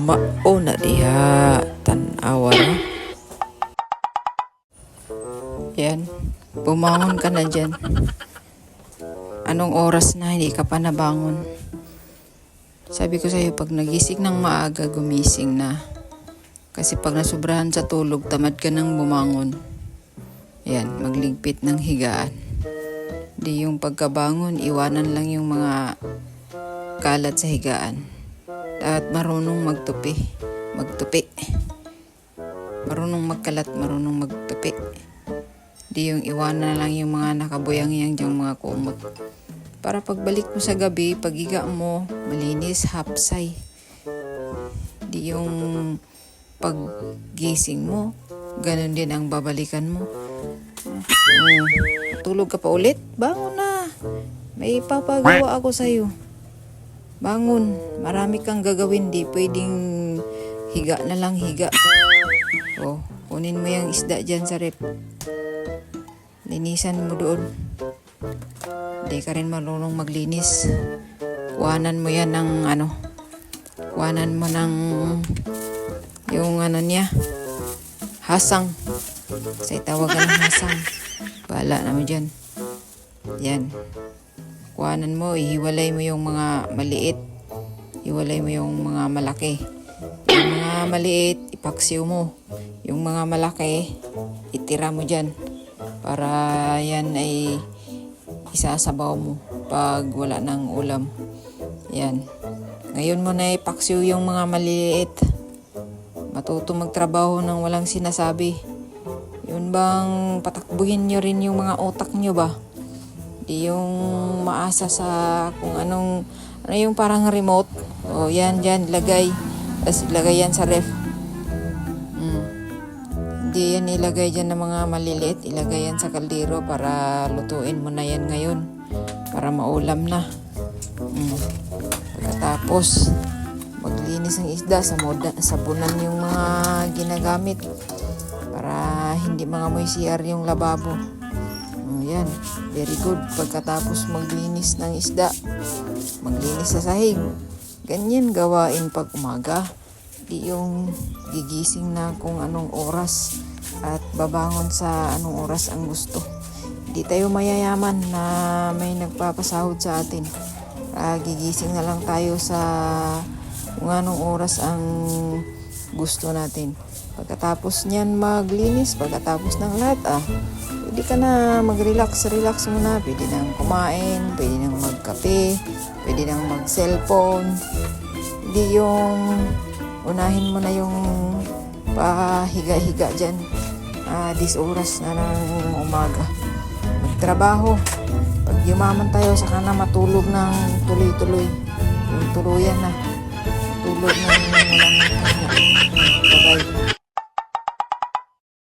Mauna diha tanawa? Yan. Bumangon ka na dyan. Anong oras na hindi ka pa nabangon? Sabi ko sa'yo, pag nagising ng maaga, gumising na. Kasi pag nasubrahan sa tulog, tamad ka nang bumangon. Yan, magligpit ng higaan. Di yung pagkabangon, iwanan lang yung mga kalat sa higaan. At marunong magtupi. Magtupi. Marunong magkalat, marunong magtupi. Di yung iwanan lang yung mga nakabuyang-yang diyang mga kumot. Para pagbalik mo sa gabi, pagiga mo, malinis, hapsay. Di yung paggising mo, ganun din ang babalikan mo. Mm, tulog ka pa ulit? Bangon na. May ipapagawa ako sa'yo. Bangon. Marami kang gagawin. Di pwedeng higa na lang higa. O, kunin mo yung isda dyan sa rep. Linisan mo doon. Di ka rin marunong maglinis. Kuhanan mo yan ng ano. Kuhanan mo ng yung ano niya. Hasang. Sa tawagan ng hasang. Bahala naman dyan. Yan. Kuhanan mo, ihiwalay mo yung mga maliit. Iwalay mo yung mga malaki. Yung mga maliit, ipaksiw mo. Yung mga malaki, itira mo dyan. Para yan ay isasabaw mo pag wala ng ulam. Yan. Ngayon mo na ipaksiw yung mga maliliit. Matuto magtrabaho ng walang sinasabi. Yun bang patakbuhin nyo rin yung mga utak nyo ba? Yung maasa sa kung anong, ano yung parang remote. O yan, dyan, lagay. Tapos ilagay yan sa ref. Mm. Hindi yan ilagay dyan ng mga maliliit. Ilagay yan sa kaldero para lutuin mo na yan ngayon. Para maulam na. Mm. Pagkatapos, maglinis ng isda, sa moda, sabunan yung mga ginagamit para hindi mga CR yung lababo. Oh, yan. Very good. Pagkatapos maglinis ng isda, maglinis sa sahig. Ganyan gawain pag umaga. Di yung gigising na kung anong oras at babangon sa anong oras ang gusto. Di tayo mayayaman na may nagpapasahod sa atin. Ah, gigising na lang tayo sa kung anong oras ang gusto natin. Pagkatapos niyan maglinis, pagkatapos ng lahat, ah, pwede ka na mag-relax, relax muna. Pwede nang kumain, pwede nang magkape, pwede nang mag-cellphone. Hindi yung unahin mo na yung pahiga-higa dyan. Ah, dis oras na ng umaga. Magtrabaho. Pag yumaman tayo, saka na matulog ng tuloy-tuloy. Yung tuluyan na. Tulog ng walang pahinga.